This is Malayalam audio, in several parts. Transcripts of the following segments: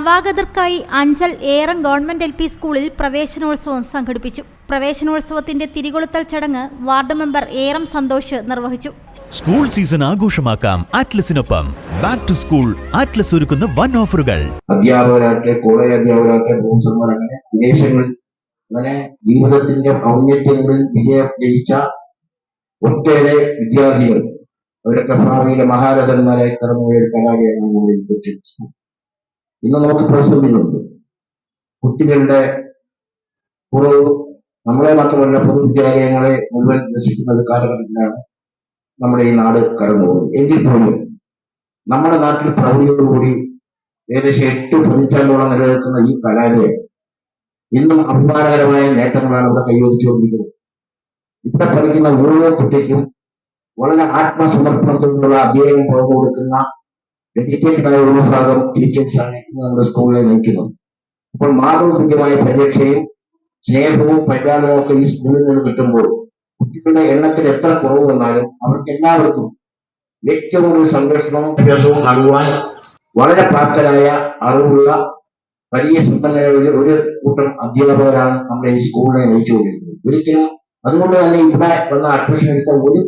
നവാഗതർക്കായി Anchal Eram government L P സ്കൂളിൽ പ്രവേശനോത്സവം സംഘടിപ്പിച്ചു. പ്രവേശനോത്സവത്തിന്റെ തിരികൊളുത്തൽ ചടങ്ങ് വാർഡ് മെമ്പർ ഏറം സന്തോഷ് നിർവഹിച്ചു. സ്കൂൾ സീസൺ ആഘോഷമാക്കാം ആറ്റ്ലസിനൊപ്പം ബാക്ക് ടു സ്കൂൾ ആറ്റ്ലസ് ഒരുക്കുന്ന വൺ ഓഫറുകൾ. അധ്യാപകരാകട്ടെ കോളേജ് അധ്യാപകരാകട്ടെ പ്രൊഫസർമാർ അങ്ങനെ വിദേശങ്ങളിൽ അങ്ങനെ ജീവിതത്തിന്റെ ഔന്നത്യങ്ങളിൽ വിജയം ജയിച്ച ഒട്ടേറെ വിദ്യാർത്ഥികൾ. അവരൊക്കെ ഭാവിയിലെ മഹാരഥന്മാരായി കടന്നുപോയ ഒരു കലാലയമാണ് നമ്മുടെ ഈ കൊച്ചി സ്കൂൾ. ഇന്ന് നമുക്ക് പ്രതിസന്ധികളുണ്ട് കുട്ടികളുടെ കുറവ് നമ്മളെ മാത്രമല്ല പൊതുവിദ്യാലയങ്ങളെ മുഴുവൻ നശിക്കുന്ന ഒരു കാലഘട്ടത്തിലാണ് നമ്മുടെ ഈ നാട് കടന്നുപോകുന്നത്. എങ്കിൽ പോലും നമ്മുടെ നാട്ടിൽ പ്രൗഢിയോടുകൂടി ഏകദേശം എട്ട് പതിറ്റാണ്ടോളം നിലനിൽക്കുന്ന ഈ കലാലയം ഇന്നും അഭിമാനകരമായ നേട്ടങ്ങളാണ് ഇവിടെ കൈവരിച്ചുകൊണ്ടിരിക്കുന്നത്. ഇവിടെ പഠിക്കുന്ന ഓരോ കുട്ടിക്കും വളരെ ആത്മസമർപ്പണത്തോടുള്ള അധ്യയനം പകർന്നു കൊടുക്കുന്ന ഡെഡിക്കേറ്റഡ് ആയ ഒരു വിഭാഗം ടീച്ചേഴ്സാണ് ഇന്ന് നമ്മുടെ സ്കൂളിലെ നയിക്കുന്നത് അപ്പോൾ മാതൃതുല്യമായ പരിരക്ഷയും സ്നേഹവും പരിപാലനവും ഒക്കെ ഈ സ്കൂളിൽ നിന്ന് കിട്ടുമ്പോൾ കുട്ടികളുടെ എണ്ണത്തിൽ എത്ര കുറവ് വന്നാലും അവർക്ക് എല്ലാവർക്കും ഏറ്റവും കൂടുതൽ സംരക്ഷണവും അഭ്യാസവും നൽകുവാൻ വളരെ പ്രാപ്തരായ അറിവുള്ള വലിയ ഒരു ഒരു കൂട്ടം അധ്യാപകരാണ് നമ്മുടെ ഈ സ്കൂളിനെ നയിച്ചുകൊണ്ടിരിക്കുന്നത് ഒരിക്കലും അതുകൊണ്ട് തന്നെ ഇവിടെ വന്ന അഡ്മിഷൻ എടുത്ത ഒരു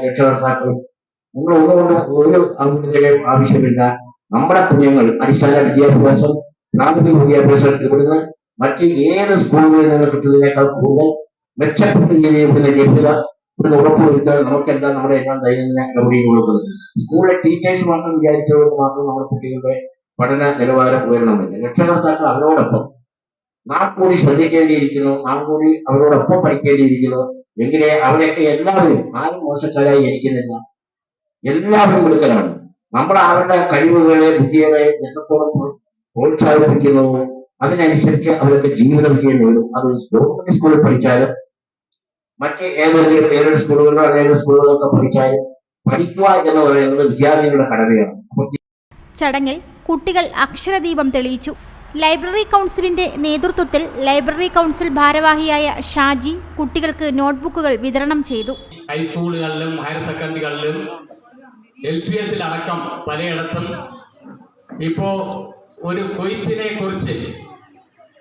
രക്ഷകർത്താക്കളും നിങ്ങൾ ഒന്നുകൊണ്ട് ഒരു അഭിവൃദ്ധിയും ആവശ്യമില്ല നമ്മുടെ കുഞ്ഞുങ്ങൾ അടിസ്ഥാന വിദ്യാഭ്യാസം പ്രാഥമിക വിദ്യാഭ്യാസം ഇവിടുന്ന് മറ്റ് ഏത് സ്കൂളുകളിൽ നിന്ന് കിട്ടുന്നതിനേക്കാൾ കൂടുതൽ മെച്ചപ്പെട്ട രീതിയിൽ ഇവിടുന്ന് ലഭ്യത ഇവിടുന്ന് ഉറപ്പുവരുത്താൻ നമുക്കെല്ലാം നമ്മുടെ എല്ലാം ദൈനംദിന നടപടികൾ കൊടുക്കുന്നത് സ്കൂളിലെ ടീച്ചേഴ്സ് മാത്രം വിചാരിച്ചവർക്ക് മാത്രം നമ്മുടെ കുട്ടികളുടെ പഠന നിലവാരം ഉയരണമെന്നില്ല. രക്ഷകർത്താക്കൾ അവരോടൊപ്പം നാം കൂടി ശ്രദ്ധിക്കേണ്ടിയിരിക്കുന്നു നാം കൂടി അവരോടൊപ്പം പഠിക്കേണ്ടിയിരിക്കുന്നു. എങ്കിലേ അവരൊക്കെ എല്ലാവരും ആരും മോശക്കാരായി ഇരിക്കുന്നില്ല. എല്ലാവരും മിടുക്കനാണ് നമ്മൾ അവരുടെ കഴിവുകളെ ബുദ്ധികളെ എത്രത്തോളം പ്രോ- പ്രോത്സാഹിപ്പിക്കുന്നു അതിനനുസരിച്ച് അവരൊക്കെ ജീവിത വിജയം നേടും. അത് ഗവൺമെന്റ് സ്കൂളിൽ പഠിച്ചാലും മറ്റ് ഏതെങ്കിലും ഏതൊരു സ്കൂളുകളിലോ അല്ലെങ്കിൽ സ്കൂളുകളിലൊക്കെ പഠിച്ചാലും പഠിക്കുക എന്ന് പറയുന്നത് വിദ്യാർത്ഥികളുടെ കടമയാണ്. ചടങ്ങിൽ കുട്ടികൾ അക്ഷരദീപം തെളിയിച്ചു. ലൈബ്രറി കൗൺസിലിന്റെ നേതൃത്വത്തിൽ ലൈബ്രറി കൗൺസിൽ ഭാരവാഹിയായ ഷാജി കുട്ടികൾക്ക് നോട്ട്ബുക്കുകൾ വിതരണം ചെയ്തു. ഹൈസ്കൂളുകളിലും ഹയർ സെക്കൻഡറികളിലും എൽ പി എസിലടക്കം പലയിടത്തും ഇപ്പോ ഒരു കൊയ്ത്തിനെ കുറിച്ച്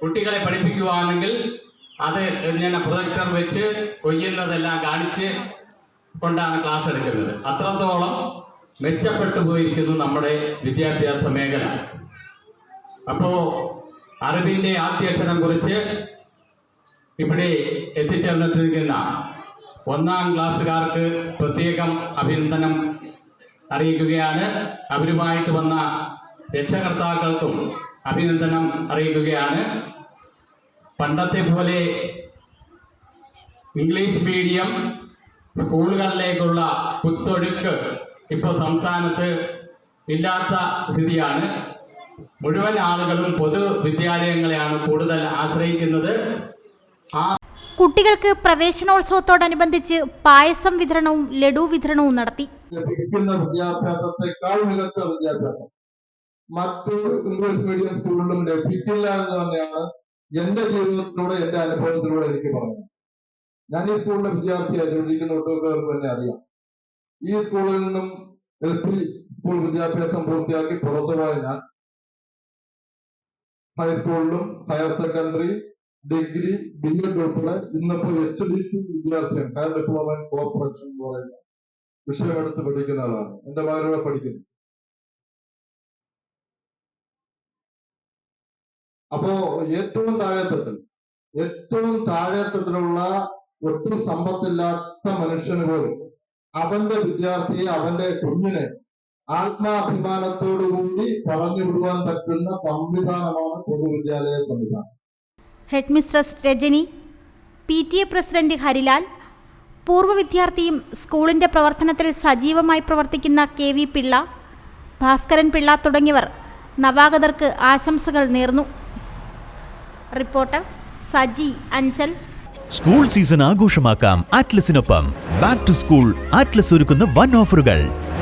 കുട്ടികളെ പഠിപ്പിക്കുകയാണെങ്കിൽ അത് ഇങ്ങനെ പ്രൊജക്ടർ വെച്ച് കൊയ്യുന്നതെല്ലാം കാണിച്ച് കൊണ്ടാണ് ക്ലാസ് എടുക്കുന്നത്. അത്രത്തോളം മെച്ചപ്പെട്ടു പോയിരിക്കുന്നു നമ്മുടെ വിദ്യാഭ്യാസ മേഖല. അപ്പോൾ അറിവിന്റെ ആദ്യക്ഷരം കുറിച്ച് ഇവിടെ എത്തിച്ചേർന്നിട്ടിരിക്കുന്ന ഒന്നാം ക്ലാസ്സുകാർക്ക് പ്രത്യേകം അഭിനന്ദനം അറിയിക്കുകയാണ്. അവരുമായിട്ട് വന്ന രക്ഷകർത്താക്കൾക്കും അഭിനന്ദനം അറിയിക്കുകയാണ്. പണ്ടത്തെ പോലെ ഇംഗ്ലീഷ് മീഡിയം സ്കൂളുകളിലേക്കുള്ള കുത്തൊഴുക്ക് ഇപ്പോൾ സംസ്ഥാനത്ത് ഇല്ലാത്ത സ്ഥിതിയാണ്. മുഴുവൻ ആളുകളും പൊതുവിദ്യാലയങ്ങളെയാണ് കൂടുതൽ ആശ്രയിക്കുന്നത്. ആ കുട്ടികൾക്ക് പ്രവേശനോത്സവത്തോടനുബന്ധിച്ച് പായസം വിതരണവും ലഡു വിതരണവും നടത്തി. ലഭിക്കുന്ന വിദ്യാഭ്യാസത്തെക്കാൾ മികച്ച വിദ്യാഭ്യാസം. മറ്റു ഇംഗ്ലീഷ് മീഡിയം സ്കൂളിലും ലഭിക്കില്ല എന്ന് തന്നെയാണ് എന്റെ ജീവിതത്തിലൂടെ എന്റെ അനുഭവത്തിലൂടെ എനിക്ക് പറഞ്ഞത് ഞാൻ ഈ സ്കൂളിലെ വിദ്യാർത്ഥിയായിരുന്നു ഇരിക്കുന്ന കുട്ടികൾക്ക് തന്നെ അറിയാം. ഈ സ്കൂളിൽ നിന്നും എൽ പി സ്കൂൾ വിദ്യാഭ്യാസം പൂർത്തിയാക്കി പുറത്തുപോയ ഞാൻ ഹൈസ്കൂളിലും higher secondary degree B Ed ഉൾപ്പെടെ ഇന്നിപ്പോ എച്ച് ഡി സി വിദ്യാർത്ഥിയാണ് ഹയർ ഡിപ്ലോമ കോർപ്പറേഷൻ എന്ന് പറയുന്ന വിഷയമെടുത്ത് പഠിക്കുന്ന ആളാണ്. എന്റെ മകനൂടെ പഠിക്കുന്നു. അപ്പോ ഏറ്റവും താഴെത്തട്ടിൽ ഏറ്റവും താഴെത്തട്ടിലുള്ള ഒട്ടും സമ്പത്തില്ലാത്ത മനുഷ്യന് പോലും അവന്റെ വിദ്യാർത്ഥിയെ അവന്റെ കുഞ്ഞിനെ ആത്മാഭിമാനത്തോടുകൂടി പറഞ്ഞു വിടുവാൻ പറ്റുന്ന സംവിധാനമാണ് പൊതുവിദ്യാലയ സംവിധാനം. Head mistress Rajani P T A president Harilal പൂർവ വിദ്യാർത്ഥിയും സ്കൂളിന്റെ പ്രവർത്തനത്തിൽ സജീവമായി പ്രവർത്തിക്കുന്ന കെ വി പിള്ള ഭാസ്കരൻ പിള്ള തുടങ്ങിയവർ നവാഗതർക്ക് ആശംസകൾ നേർന്നു. Reporter Saji Anchal. School season ആഘോഷമാക്കാം ആറ്റ്ലസിനൊപ്പം ബാക്ക് ടു സ്കൂൾ ആറ്റ്ലസ് ഒരുക്കുന്ന വൺ ഓഫറുകൾ.